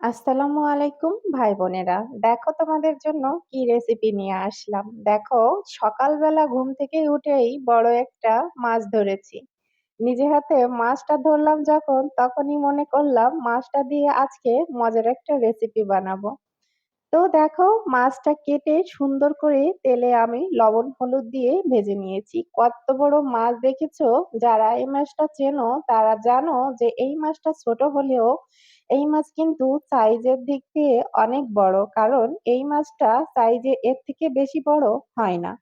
আসসালামু আলাইকুম, ভাই বোনেরা। দেখো তোমাদের জন্য কি রেসিপি নিয়ে আসলাম। দেখো, সকালবেলা ঘুম থেকে উঠেই বড় একটা মাছ ধরেছি। নিজে হাতে মাছটা ধরলাম যখন, তখনই মনে করলাম মাছটা দিয়ে আজকে মজার একটা রেসিপি বানাবো। তো দেখো মাছটা কেটে সুন্দর করে তেলে আমি লবণ, হলুদ দিয়ে ভেজে নিয়েছি। কত বড় মাছ দেখেছ? যারা এই মাছটা চেনো, তারা জানো যে এই মাছটা ছোট হলেও এই মাছ কিন্তু সাইজের দিক দিয়ে অনেক বড়। কারণ এই মাছটা সাইজে এর থেকে বেশি বড় হয় না।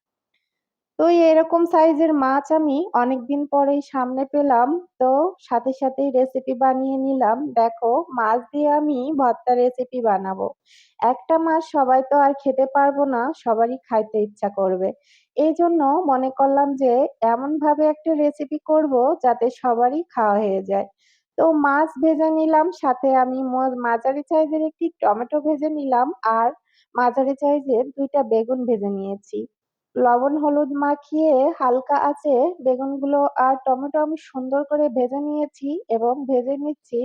তো এরকম সাইজের মাছ আমি অনেকদিন পরেই সামনে পেলাম। তো সাথে সাথেই রেসিপি বানিয়ে নিলাম। দেখো মাছ দিয়ে আমি ভর্তা রেসিপি বানাবো। একটা মাছ সবাই তো আর খেতে পারব না, সবারই খাইতে ইচ্ছা করবে। এই জন্য মনে করলাম যে এমনভাবে একটা রেসিপি করব যাতে সবারই খাওয়া হয়ে যায়। তো মাছ ভেজে নিলাম সাথে আমি মাঝারি সাইজের একটি টমেটো ভেজে নিলাম আর মাঝারি সাইজের দুইটা বেগুন ভেজে নিয়েছি। লবণ হলুদ মাখিয়ে হালকা আঁচে বেগুনগুলো আর টমেটো আমি সুন্দর করে ভেজে নিয়েছি এবং ভেজে নিচ্ছি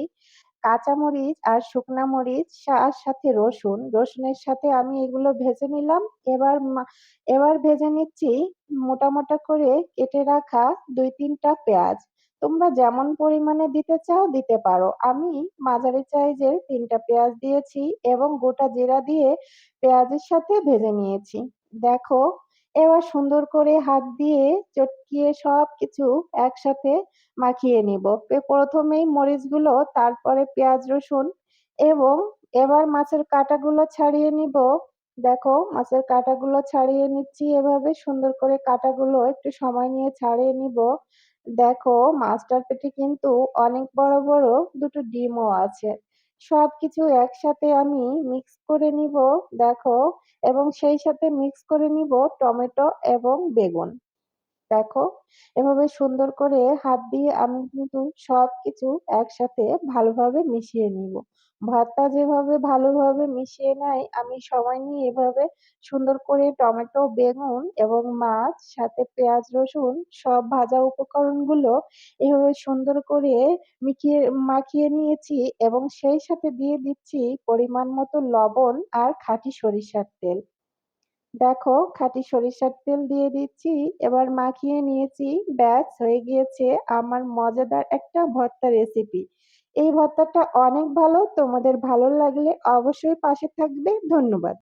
কাঁচামরিচ আর শুকনা মরিচ আর সাথে রসুন। রসুনের সাথে আমি এগুলো ভেজে নিলাম। এবার এবার ভেজে নিচ্ছি মোটা, মোটা করে কেটে রাখা দুই তিনটা পেঁয়াজ। তোমরা যেমন পরিমাণে দিতে চাও দিতে পারো। আমি মাঝারি সাইজের ৩ টা পেঁয়াজ দিয়েছি এবং গোটা জিরা দিয়ে পেঁয়াজের সাথে ভেজে নিয়েছি। দেখো এবার সুন্দর করে হাত দিয়ে চটকিয়ে সবকিছু একসাথে মাখিয়ে নিব। প্রথমেই মরিচগুলো তারপরে পেঁয়াজ রসুন এবং এবার মাছের কাঁটাগুলো ছাড়িয়ে নিব। দেখো মাছের কাঁটাগুলো ছাড়িয়ে নিচ্ছি এভাবে সুন্দর করে কাঁটাগুলো একটু সময় নিয়ে ছাড়িয়ে নিব। দেখো মাছটার পেটে কিন্তু অনেক বড়, বড় দুটো ডিমও আছে। সবকিছু একসাথে আমি মিক্স করে নিব, দেখো, এবং সেই সাথে মিক্স করে নিব টমেটো এবং বেগুন। দেখো, এভাবে সুন্দর করে হাত দিয়ে আমি কিন্তু সবকিছু একসাথে ভালোভাবে মিশিয়ে নিব। ভর্তা যেভাবে ভালোভাবে মিশিয়ে নেয় আমি সময় নিয়ে এভাবে সুন্দর করে টমেটো, বেগুন এবং মাছ সাথে পেঁয়াজ, রসুন সব ভাজা উপকরণগুলো এভাবে সুন্দর করে মিখিয়ে মাখিয়ে নিয়েছি এবং সেই সাথে দিয়ে দিচ্ছি পরিমাণ মতো লবণ আর খাঁটি সরিষার তেল। দেখো খাঁটি সরিষার তেল দিয়ে দিচ্ছি। এবার মাখিয়ে নিয়েছি। ব্যাস হয়ে গিয়েছে আমার মজাদার একটা ভর্তা রেসিপি। এই ভর্তাটা অনেক ভালো। তোমাদের ভালো লাগলে অবশ্যই পাশে থাকবে। ধন্যবাদ।